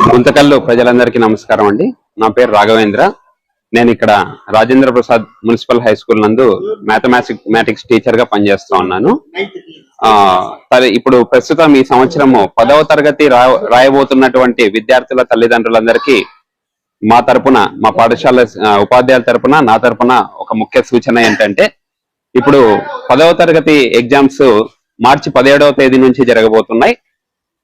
గుంతకల్లు ప్రజలందరికీ నమస్కారం అండి. నా పేరు రాఘవేంద్ర. నేను ఇక్కడ Rajendra Prasad municipal high school నందు మ్యాథమెటిక్స్ టీచర్గా పనిచేస్తూ ఉన్నాను. ఇప్పుడు ప్రస్తుతం ఈ సంవత్సరము పదవ తరగతి రాయబోతున్నటువంటి విద్యార్థుల తల్లిదండ్రులందరికీ మా తరపున మా పాఠశాల ఉపాధ్యాయుల తరపున నా తరపున ఒక ముఖ్య సూచన ఏంటంటే ఇప్పుడు పదవ తరగతి ఎగ్జామ్స్ మార్చి పదిహేడవ తేదీ నుంచి జరగబోతున్నాయి.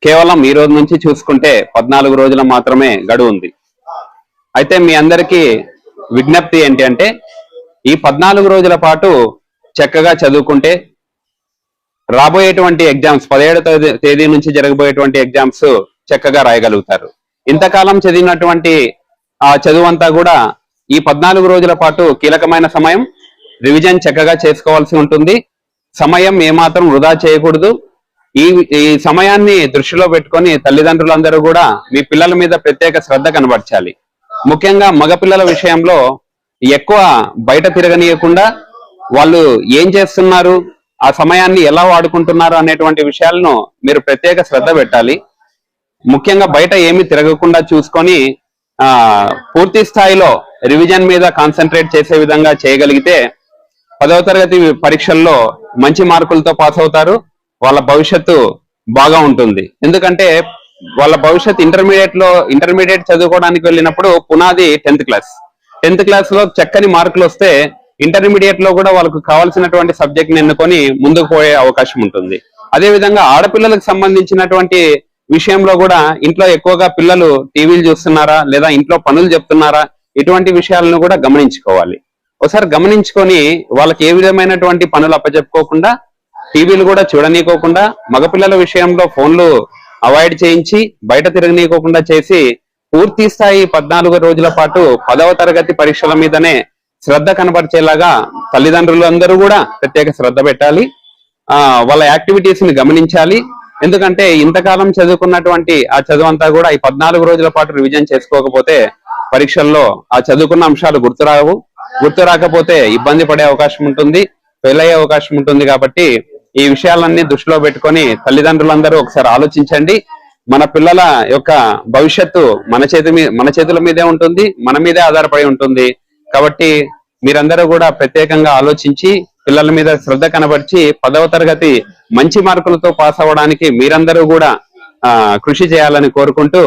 కేవలం ఈ రోజు నుంచి చూసుకుంటే పద్నాలుగు రోజులు మాత్రమే గడువు ఉంది. అయితే మీ అందరికీ విజ్ఞప్తి ఏంటి అంటే ఈ పద్నాలుగు రోజుల పాటు చక్కగా చదువుకుంటే రాబోయేటువంటి ఎగ్జామ్స్ పదిహేడు తేదీ- తేదీ నుంచి జరగబోయేటువంటి ఎగ్జామ్స్ చక్కగా రాయగలుగుతారు. ఇంతకాలం చదివినటువంటి ఆ చదువంతా కూడా ఈ పద్నాలుగు రోజుల పాటు కీలకమైన సమయం రివిజన్ చక్కగా చేసుకోవాల్సి ఉంటుంది. సమయం ఏమాత్రం వృధా చేయకూడదు. ఈ ఈ సమయాన్ని దృష్టిలో పెట్టుకొని తల్లిదండ్రులందరూ కూడా మీ పిల్లల మీద ప్రత్యేక శ్రద్ధ కనబరచాలి. ముఖ్యంగా మగపిల్లల విషయంలో ఎక్కువ బయట తిరగనీయకుండా వాళ్ళు ఏం చేస్తున్నారు ఆ సమయాన్ని ఎలా వాడుకుంటున్నారు అనేటువంటి విషయాలను మీరు ప్రత్యేక శ్రద్ధ పెట్టాలి. ముఖ్యంగా బయట ఏమి తిరగకుండా చూసుకొని ఆ పూర్తి స్థాయిలో రివిజన్ మీద కాన్సన్ట్రేట్ చేసే విధంగా చేయగలిగితే పదవ తరగతి పరీక్షల్లో మంచి మార్కులతో పాస్ అవుతారు. వాళ్ళ భవిష్యత్తు బాగా ఉంటుంది. ఎందుకంటే వాళ్ళ భవిష్యత్ ఇంటర్మీడియట్లో ఇంటర్మీడియట్ చదువుకోవడానికి వెళ్ళినప్పుడు పునాది టెన్త్ క్లాస్ టెన్త్ క్లాస్లో చక్కని మార్కులు వస్తే ఇంటర్మీడియట్లో కూడా వాళ్ళకు కావాల్సినటువంటి సబ్జెక్ట్ని ఎన్నుకొని ముందుకు పోయే అవకాశం ఉంటుంది. అదే విధంగా ఆడపిల్లలకు సంబంధించినటువంటి విషయంలో కూడా ఇంట్లో ఎక్కువగా పిల్లలు టీవీలు చూస్తున్నారా లేదా ఇంట్లో పనులు చెప్తున్నారా ఇటువంటి విషయాలను కూడా గమనించుకోవాలి. ఒకసారి గమనించుకొని వాళ్ళకి ఏ విధమైనటువంటి పనులు అప్పచెప్పుకోకుండా టీవీలు కూడా చూడనీకోకుండా మగపిల్లల విషయంలో ఫోన్లు అవాయిడ్ చేయించి బయట తిరగనీయకోకుండా చేసి పూర్తి స్థాయి పద్నాలుగు రోజుల పాటు పదవ తరగతి పరీక్షల మీదనే శ్రద్ధ కనబరిచేలాగా తల్లిదండ్రులు అందరూ కూడా ప్రత్యేక శ్రద్ధ పెట్టాలి. ఆ వాళ్ళ యాక్టివిటీస్ని గమనించాలి. ఎందుకంటే ఇంతకాలం చదువుకున్నటువంటి ఆ చదువు అంతా కూడా ఈ పద్నాలుగు రోజుల పాటు రివిజన్ చేసుకోకపోతే పరీక్షల్లో ఆ చదువుకున్న అంశాలు గుర్తురావు గుర్తు రాకపోతే ఇబ్బంది పడే అవకాశం ఉంటుంది ఫెయిల్ అయ్యే అవకాశం ఉంటుంది కాబట్టి ఈ విషయాలన్నీ దృష్టిలో పెట్టుకొని తల్లిదండ్రులందరూ ఒకసారి ఆలోచించండి. మన పిల్లల యొక్క భవిష్యత్తు మన చేతి మీద మన చేతుల మీదే ఉంటుంది మన మీదే ఆధారపడి ఉంటుంది. కాబట్టి మీరందరూ కూడా ప్రత్యేకంగా ఆలోచించి పిల్లల మీద శ్రద్ధ కనబరిచి పదవ తరగతి మంచి మార్కులతో పాస్ అవ్వడానికి మీరందరూ కూడా ఆ కృషి చేయాలని కోరుకుంటూ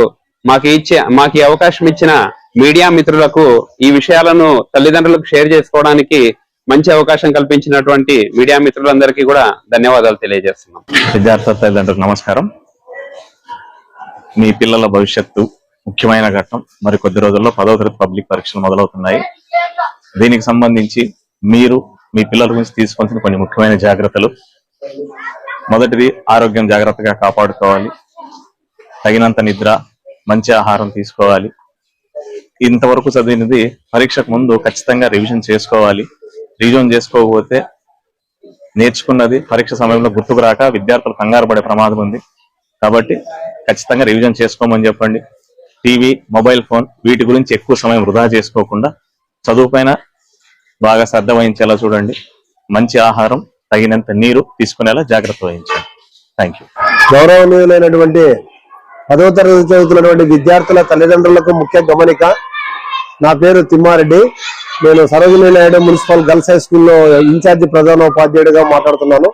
మాకు ఇచ్చే మాకు అవకాశం ఇచ్చిన మీడియా మిత్రులకు ఈ విషయాలను తల్లిదండ్రులకు షేర్ చేసుకోవడానికి మంచి అవకాశం కల్పించినటువంటి మీడియా మిత్రులందరికీ కూడా ధన్యవాదాలు తెలియజేస్తున్నాం. విద్యార్థుల తల్లిదండ్రులకు నమస్కారం. మీ పిల్లల భవిష్యత్తు ముఖ్యమైన ఘట్టం. మరి కొద్ది రోజుల్లో పదవ తరగతి పబ్లిక్ పరీక్షలు మొదలవుతున్నాయి. దీనికి సంబంధించి మీరు మీ పిల్లల గురించి తీసుకోవాల్సిన కొన్ని ముఖ్యమైన జాగ్రత్తలు. మొదటిది ఆరోగ్యం జాగ్రత్తగా కాపాడుకోవాలి. తగినంత నిద్ర మంచి ఆహారం తీసుకోవాలి. ఇంతవరకు చదివినది పరీక్షకు ముందు ఖచ్చితంగా రివిజన్ చేసుకోవాలి. రీజోన్ చేసుకోకపోతే నేర్చుకున్నది పరీక్ష సమయంలో గుర్తుకు రాక విద్యార్థులు కంగారు పడే ప్రమాదం ఉంది. కాబట్టి ఖచ్చితంగా రివిజన్ చేసుకోమని చెప్పండి. టీవీ మొబైల్ ఫోన్ వీటి గురించి ఎక్కువ సమయం వృధా చేసుకోకుండా చదువుపైన బాగా శ్రద్ధ వహించేలా చూడండి. మంచి ఆహారం తగినంత నీరు తీసుకునేలా జాగ్రత్త వహించండి. థ్యాంక్ యూ గౌరవనీయులైనటువంటి పదవ తరగతి చదువుతున్నటువంటి విద్యార్థుల తల్లిదండ్రులకు ముఖ్య గమనిక నా పేరు తిమ్మారెడ్డి. నేను Sarojini Naidu municipal girls high స్కూల్లో ఇన్ఛార్జి ప్రధానోపాధ్యాయుడిగా మాట్లాడుతున్నాను.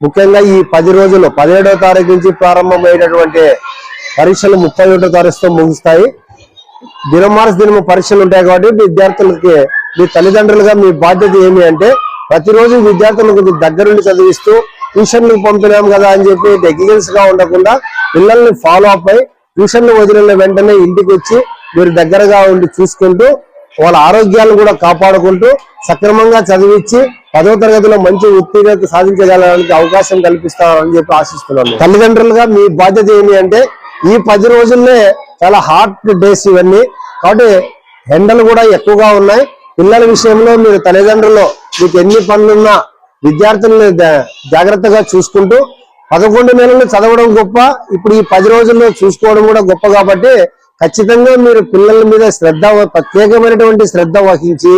ముఖ్యంగా ఈ పది రోజులు పదిహేడవ తారీఖు నుంచి ప్రారంభమైనటువంటి పరీక్షలు ముప్పై ఒకటో తారీఖుతో ముగుస్తాయి. దినమార్స్ దినము పరీక్షలు ఉంటాయి కాబట్టి విద్యార్థులకి మీ తల్లిదండ్రులుగా మీ బాధ్యత ఏమి అంటే ప్రతిరోజు విద్యార్థులకు దగ్గరుండి చదివిస్తూ ట్యూషన్లకు పంపినాం కదా అని చెప్పి నెగ్లిజెన్స్గా ఉండకుండా పిల్లల్ని ఫాలో అప్ అయి ట్యూషన్లు వదిలిన వెంటనే ఇంటికి వచ్చి మీరు దగ్గరగా ఉండి చూసుకుంటూ వాళ్ళ ఆరోగ్యాలను కూడా కాపాడుకుంటూ సక్రమంగా చదివించి పదో తరగతిలో మంచి ఉత్తీర్ణత సాధించగలడానికి అవకాశం కల్పిస్తారని చెప్పి ఆశిస్తున్నాను తల్లిదండ్రులుగా మీ బాధ్యత ఏమి అంటే ఈ పది రోజుల్లో చాలా హాట్ డేస్ ఇవన్నీ. కాబట్టి ఎండలు కూడా ఎక్కువగా ఉన్నాయి. పిల్లల విషయంలో మీరు తల్లిదండ్రులు మీకు ఎన్ని పనులున్నా విద్యార్థులను జా- జాగ్రత్తగా చూసుకుంటూ పదకొండు నెలలు చదవడం గొప్ప. ఇప్పుడు ఈ పది రోజుల్లో చూసుకోవడం కూడా గొప్ప కాబట్టి ఖచ్చితంగా మీరు పిల్లల మీద శ్రద్ధ ప్రత్యేకమైనటువంటి శ్రద్ధ వహించి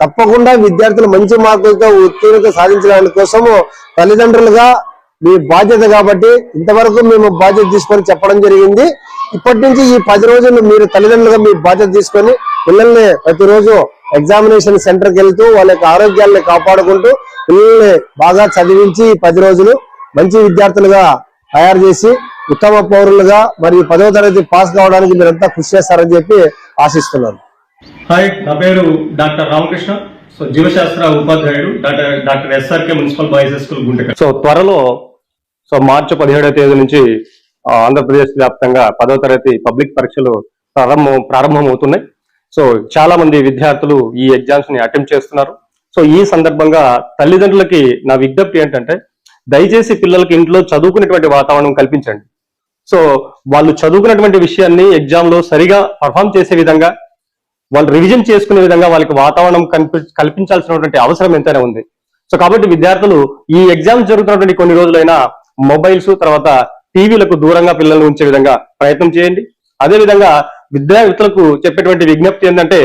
తప్పకుండా విద్యార్థులు మంచి మార్కులతో ఉత్తీర్ణత సాధించడానికి కోసము తల్లిదండ్రులుగా మీ బాధ్యత కాబట్టి ఇంతవరకు మేము బాధ్యత తీసుకొని చెప్పడం జరిగింది. ఇప్పటి నుంచి ఈ పది రోజులు మీరు తల్లిదండ్రులుగా మీ బాధ్యత తీసుకొని పిల్లల్ని ప్రతిరోజు ఎగ్జామినేషన్ సెంటర్కి వెళ్తూ వాళ్ళ యొక్క ఆరోగ్యాన్ని కాపాడుకుంటూ పిల్లల్ని బాగా చదివించి ఈ పది రోజులు మంచి విద్యార్థులుగా తయారు చేసి ఉత్తమ పౌరులుగా మరియు పదవ తరగతి పాస్ కావడానికి మీరంతా కృషి చేస్తారని చెప్పి ఆశిస్తున్నాను. హాయ్ నా పేరు డాక్టర్ రామకృష్ణ. సో జీవశాస్త్ర ఉపాధ్యాయుడు doctor doctor SRK municipal boys school Guntakal. So త్వరలో సో మార్చి పదిహేడవ తేదీ నుంచి ఆంధ్రప్రదేశ్ వ్యాప్తంగా పదవ తరగతి పబ్లిక్ పరీక్షలు ప్రారంభం ప్రారంభమవుతున్నాయి. సో చాలా మంది విద్యార్థులు ఈ ఎగ్జామ్స్ని అటెంప్ట్ చేస్తున్నారు. సో ఈ సందర్భంగా తల్లిదండ్రులకి నా విజ్ఞప్తి ఏంటంటే దయచేసి పిల్లలకి ఇంట్లో చదువుకునేటువంటి వాతావరణం కల్పించండి. సో వాళ్ళు చదువుకున్నటువంటి విషయాన్ని ఎగ్జామ్లో సరిగా పర్ఫామ్ చేసే విధంగా వాళ్ళు రివిజన్ చేసుకునే విధంగా వాళ్ళకి వాతావరణం కల్పి కల్పించాల్సినటువంటి అవసరం ఎంతైనా ఉంది. సో కాబట్టి విద్యార్థులు ఈ ఎగ్జామ్స్ జరుగుతున్నటువంటి కొన్ని రోజులైనా మొబైల్స్ తర్వాత టీవీలకు దూరంగా పిల్లల్ని ఉంచే విధంగా ప్రయత్నం చేయండి. అదే విధంగా విద్యార్థులకు చెప్పేటువంటి విజ్ఞప్తి ఏంటంటే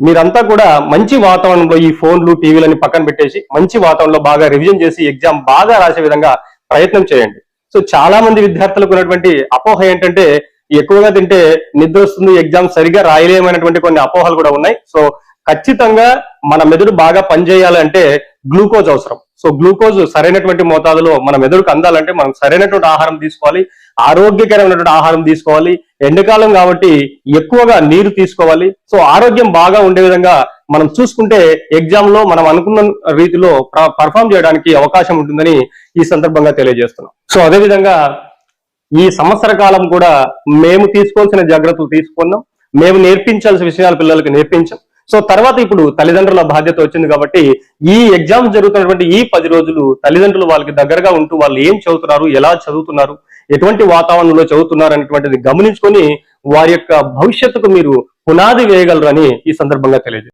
మీరంతా కూడా మంచి వాతావరణంలో ఈ ఫోన్లు టీవీలని పక్కన పెట్టేసి మంచి వాతావరణంలో బాగా రివిజన్ చేసి ఎగ్జామ్ బాగా రాసే విధంగా ప్రయత్నం చేయండి. సో చాలా మంది విద్యార్థులకు ఉన్నటువంటి అపోహ ఏంటంటే ఎక్కువగా తింటే నిద్ర వస్తుంది ఎగ్జామ్ సరిగా రాయలేమైనటువంటి కొన్ని అపోహలు కూడా ఉన్నాయి. సో ఖచ్చితంగా మన మెదడు బాగా పనిచేయాలంటే గ్లూకోజ్ అవసరం. సో గ్లూకోజ్ సరైనటువంటి మోతాదులో మన మెదడుకు అందాలంటే మనం సరైనటువంటి ఆహారం తీసుకోవాలి. ఆరోగ్యకరమైనటువంటి ఆహారం తీసుకోవాలి. ఎండాకాలం కాబట్టి ఎక్కువగా నీరు తీసుకోవాలి. సో ఆరోగ్యం బాగా ఉండే విధంగా మనం చూసుకుంటే ఎగ్జామ్లో మనం అనుకున్న రీతిలో పర్ఫామ్ చేయడానికి అవకాశం ఉంటుందని ఈ సందర్భంగా తెలియజేస్తున్నాం. సో అదే విధంగా ఈ సంవత్సర కాలం కూడా మేము తీసుకోవాల్సిన జాగ్రత్తలు తీసుకున్నాం. మేము నేర్పించాల్సిన విషయాలు పిల్లలకి నేర్పించాం. సో తర్వాత ఇప్పుడు తల్లిదండ్రుల బాధ్యత వచ్చింది కాబట్టి ఈ ఎగ్జామ్స్ జరుగుతున్నటువంటి ఈ పది రోజులు తల్లిదండ్రులు వాళ్ళకి దగ్గరగా ఉంటూ వాళ్ళు ఏం చదువుతున్నారు ఎలా చదువుతున్నారు ఎటువంటి వాతావరణంలో చదువుతున్నారు అనేటువంటిది గమనించుకొని వారి యొక్క భవిష్యత్తుకు మీరు పునాది వేయగలరని ఈ సందర్భంగా తెలియజేస్తారు